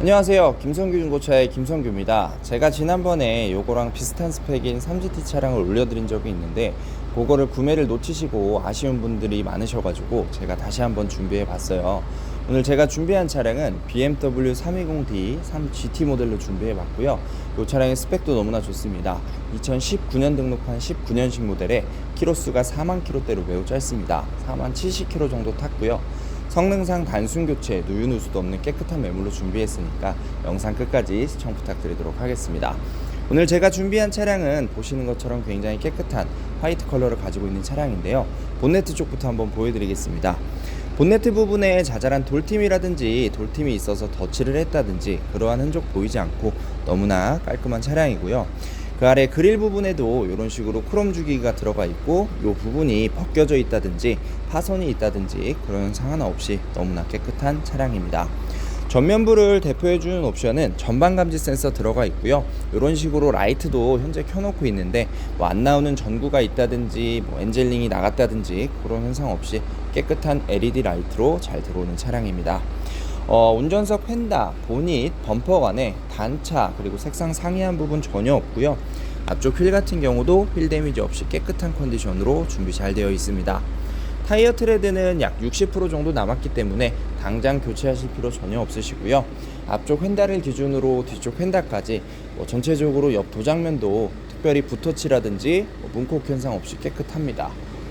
안녕하세요. 김성규 중고차의 김성규입니다. 제가 지난번에 요거랑 비슷한 스펙인 3GT 차량을 올려드린 적이 있는데 그거를 구매를 놓치시고 아쉬운 분들이 많으셔가지고 제가 다시 한번 준비해 봤어요. 오늘 제가 준비한 차량은 BMW 320d 3GT 모델로 준비해 봤고요. 이 차량의 스펙도 너무나 좋습니다. 2019년 등록한 19년식 모델에 키로수가 4만 킬로대로 매우 짧습니다. 4만 70km 정도 탔고요. 성능상 단순 교체, 누유 누 수도 없는 깨끗한 매물로 준비했으니까 영상 끝까지 시청 부탁드리도록 하겠습니다. 오늘 제가 준비한 차량은 보시는 것처럼 굉장히 깨끗한 화이트 컬러를 가지고 있는 차량인데요. 본네트 쪽부터 한번 보여드리겠습니다. 본네트 부분에 자잘한 돌팀이라든지 돌팀이 있어서 덧칠을 했다든지 그러한 흔적 보이지 않고 너무나 깔끔한 차량이고요. 그 아래 그릴 부분에도 이런 식으로 크롬 주기가 들어가 있고 이 부분이 벗겨져 있다든지 파손이 있다든지 그런 현상 하나 없이 너무나 깨끗한 차량입니다. 전면부를 대표해주는 옵션은 전방 감지 센서 들어가 있고요. 이런 식으로 라이트도 현재 켜놓고 있는데 뭐 안 나오는 전구가 있다든지 뭐 엔젤링이 나갔다든지 그런 현상 없이 깨끗한 LED 라이트로 잘 들어오는 차량입니다. 어, 운전석 펜다, 보닛, 범퍼관에 단차 그리고 색상 상이한 부분 전혀 없고요. 앞쪽 휠 같은 경우도 휠 데미지 없이 깨끗한 컨디션으로 준비 잘 되어 있습니다. 타이어 트레드는 약 60% 정도 남았기 때문에 당장 교체하실 필요 전혀 없으시고요. 앞쪽 휀다를 기준으로 뒤쪽 휀다까지 뭐 전체적으로 옆 도장면도 특별히 붓터치라든지 뭐 문콕 현상 없이 깨끗합니다.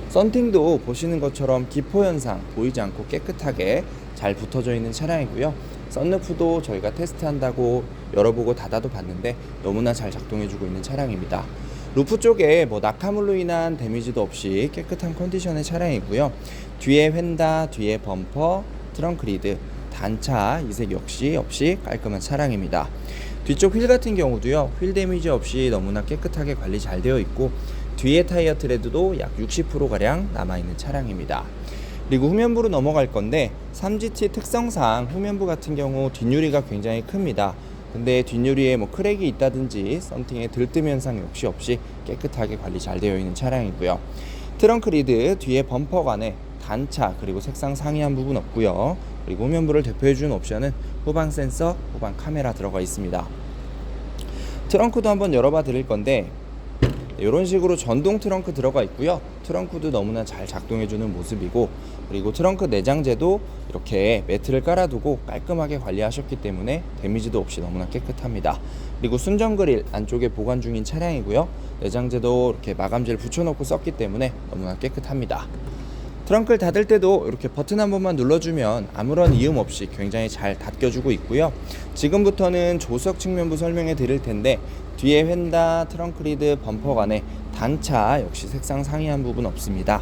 썬팅도 보시는 것처럼 기포 현상 보이지 않고 깨끗하게 잘 붙어져 있는 차량이고요. 썬루프도 저희가 테스트한다고 열어보고 닫아도 봤는데 너무나 잘 작동해주고 있는 차량입니다. 루프 쪽에 뭐 낙하물로 인한 데미지도 없이 깨끗한 컨디션의 차량이고요. 뒤에 휀다, 뒤에 범퍼, 트렁크 리드, 단차 이색 역시 없이 깔끔한 차량입니다. 뒤쪽 휠 같은 경우도요. 휠 데미지 없이 너무나 깨끗하게 관리 잘 되어 있고 뒤에 타이어 트레드도 약 60% 가량 남아 있는 차량입니다. 그리고 후면부로 넘어갈 건데 3GT 특성상 후면부 같은 경우 뒷유리가 굉장히 큽니다. 근데 뒷유리에 뭐 크랙이 있다든지 썬팅에 들뜸 현상 역시 없이 깨끗하게 관리 잘 되어 있는 차량이고요. 트렁크 리드 뒤에 범퍼관에 단차 그리고 색상 상이한 부분 없고요. 그리고 후면부를 대표해 주는 옵션은 후방 센서, 후방 카메라 들어가 있습니다. 트렁크도 한번 열어봐 드릴 건데 이런 식으로 전동 트렁크 들어가 있고요. 트렁크도 너무나 잘 작동해주는 모습이고 그리고 트렁크 내장재도 이렇게 매트를 깔아두고 깔끔하게 관리하셨기 때문에 데미지도 없이 너무나 깨끗합니다. 그리고 순정 그릴 안쪽에 보관 중인 차량이고요. 내장재도 이렇게 마감재를 붙여놓고 썼기 때문에 너무나 깨끗합니다. 트렁크를 닫을 때도 이렇게 버튼 한 번만 눌러주면 아무런 이음 없이 굉장히 잘 닫혀주고 있고요. 지금부터는 조석 측면부 설명해 드릴 텐데 뒤에 휀다, 트렁크 리드, 범퍼관에 단차 역시 색상 상이한 부분 없습니다.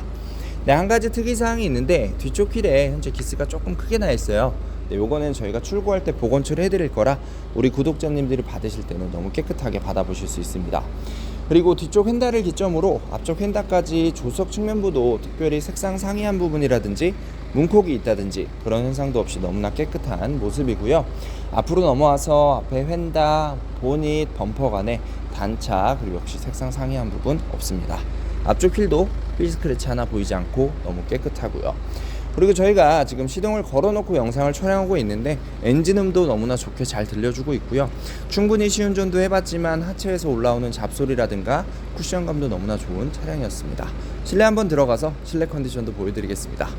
네, 한 가지 특이 사항이 있는데 뒤쪽 휠에 현재 기스가 조금 크게 나 있어요. 네, 요거는 저희가 출고할 때 보건 처리 해 드릴 거라 우리 구독자님들이 받으실 때는 너무 깨끗하게 받아보실 수 있습니다. 그리고 뒤쪽 휀다를 기점으로 앞쪽 휀다까지 조석 측면부도 특별히 색상 상이한 부분이라든지 문콕이 있다든지 그런 현상도 없이 너무나 깨끗한 모습이고요. 앞으로 넘어와서 앞에 휀다, 보닛, 범퍼 간에 단차 그리고 역시 색상 상이한 부분 없습니다. 앞쪽 휠도 휠 스크래치 하나 보이지 않고 너무 깨끗하고요. 그리고 저희가 지금 시동을 걸어놓고 영상을 촬영하고 있는데 엔진음도 너무나 좋게 잘 들려주고 있고요. 충분히 시운전도 해봤지만 하체에서 올라오는 잡소리라든가 쿠션감도 너무나 좋은 차량이었습니다. 실내 한번 들어가서 실내 컨디션도 보여드리겠습니다.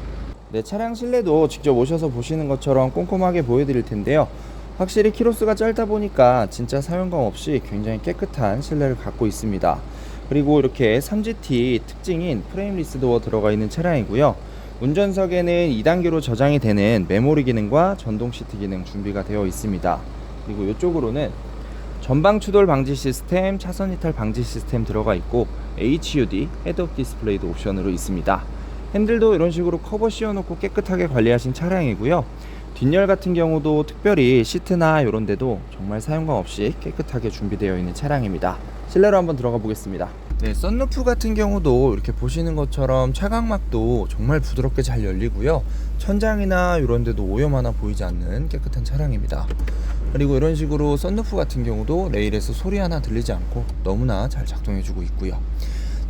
네, 차량 실내도 직접 오셔서 보시는 것처럼 꼼꼼하게 보여드릴 텐데요. 확실히 키로수가 짧다 보니까 진짜 사용감 없이 굉장히 깨끗한 실내를 갖고 있습니다. 그리고 이렇게 3GT 특징인 프레임리스 도어 들어가 있는 차량이고요. 운전석에는 2단계로 저장이 되는 메모리 기능과 전동 시트 기능 준비가 되어 있습니다. 그리고 이쪽으로는 전방 추돌 방지 시스템, 차선 이탈 방지 시스템 들어가 있고 HUD 헤드업 디스플레이도 옵션으로 있습니다. 핸들도 이런 식으로 커버 씌워놓고 깨끗하게 관리하신 차량이고요. 뒷열 같은 경우도 특별히 시트나 이런 데도 정말 사용감 없이 깨끗하게 준비되어 있는 차량입니다. 실내로 한번 들어가 보겠습니다. 네, 썬루프 같은 경우도 이렇게 보시는 것처럼 차각막도 정말 부드럽게 잘 열리고요. 천장이나 이런 데도 오염 하나 보이지 않는 깨끗한 차량입니다. 그리고 이런 식으로 썬루프 같은 경우도 레일에서 소리 하나 들리지 않고 너무나 잘 작동해주고 있고요.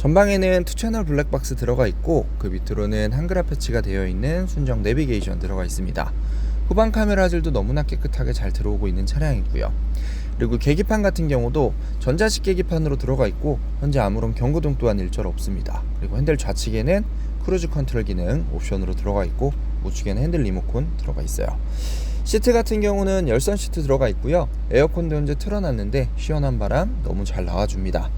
전방에는 투 채널 블랙박스 들어가 있고 그 밑으로는 한글화 패치가 되어 있는 순정 내비게이션 들어가 있습니다. 후방 카메라질도 너무나 깨끗하게 잘 들어오고 있는 차량이고요. 그리고 계기판 같은 경우도 전자식 계기판으로 들어가 있고 현재 아무런 경고등 또한 일절 없습니다. 그리고 핸들 좌측에는 크루즈 컨트롤 기능 옵션으로 들어가 있고 우측에는 핸들 리모컨 들어가 있어요. 시트 같은 경우는 열선 시트 들어가 있고요. 에어컨도 현재 틀어놨는데 시원한 바람 너무 잘 나와줍니다.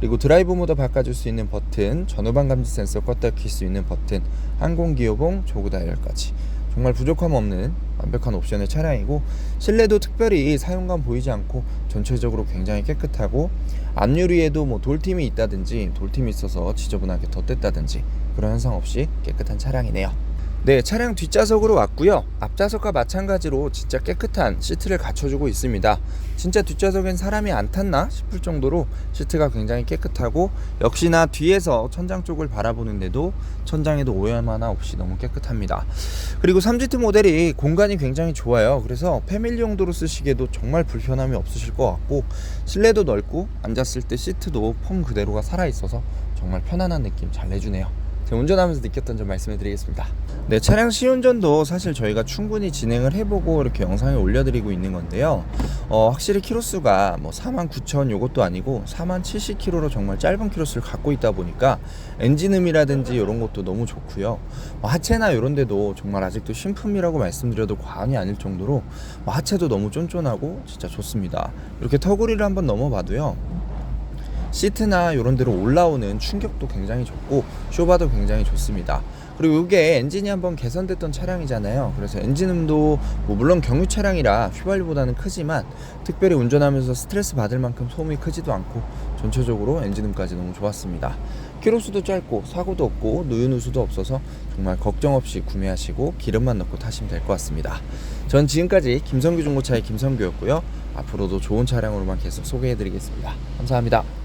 그리고 드라이브 모드 바꿔줄 수 있는 버튼, 전후방 감지 센서 껐다 킬 수 있는 버튼, 항공 기어봉, 조그 다이얼까지 정말 부족함 없는 완벽한 옵션의 차량이고 실내도 특별히 사용감 보이지 않고 전체적으로 굉장히 깨끗하고 앞유리에도 뭐 돌팀이 있다든지 돌팀이 있어서 지저분하게 덧댔다든지 그런 현상 없이 깨끗한 차량이네요. 네, 차량 뒷좌석으로 왔고요. 앞좌석과 마찬가지로 진짜 깨끗한 시트를 갖춰주고 있습니다. 진짜 뒷좌석엔 사람이 안 탔나 싶을 정도로 시트가 굉장히 깨끗하고 역시나 뒤에서 천장 쪽을 바라보는데도 천장에도 오염 하나 없이 너무 깨끗합니다. 그리고 3GT 모델이 공간이 굉장히 좋아요. 그래서 패밀리 용도로 쓰시기에도 정말 불편함이 없으실 것 같고 실내도 넓고 앉았을 때 시트도 폼 그대로가 살아 있어서 정말 편안한 느낌 잘 내주네요. 운전하면서 느꼈던 점 말씀해 드리겠습니다. 네, 차량 시운전도 사실 저희가 충분히 진행을 해보고 이렇게 영상에 올려드리고 있는 건데요. 어, 확실히 키로수가 뭐 4만 9천 요것도 아니고 4만 70km로 정말 짧은 키로수를 갖고 있다 보니까 엔진음이라든지 이런 것도 너무 좋고요. 뭐 하체나 이런 데도 정말 아직도 신품이라고 말씀드려도 과언이 아닐 정도로 뭐 하체도 너무 쫀쫀하고 진짜 좋습니다. 이렇게 터구리를 한번 넘어봐도요. 시트나 이런 데로 올라오는 충격도 굉장히 좋고 쇼바도 굉장히 좋습니다. 그리고 이게 엔진이 한번 개선됐던 차량이잖아요. 그래서 엔진음도 뭐 물론 경유 차량이라 휘발유보다는 크지만 특별히 운전하면서 스트레스 받을 만큼 소음이 크지도 않고 전체적으로 엔진음까지 너무 좋았습니다. 키로수도 짧고 사고도 없고 누유누수도 없어서 정말 걱정 없이 구매하시고 기름만 넣고 타시면 될 것 같습니다. 전 지금까지 김성규 중고차의 김성규였고요. 앞으로도 좋은 차량으로만 계속 소개해드리겠습니다. 감사합니다.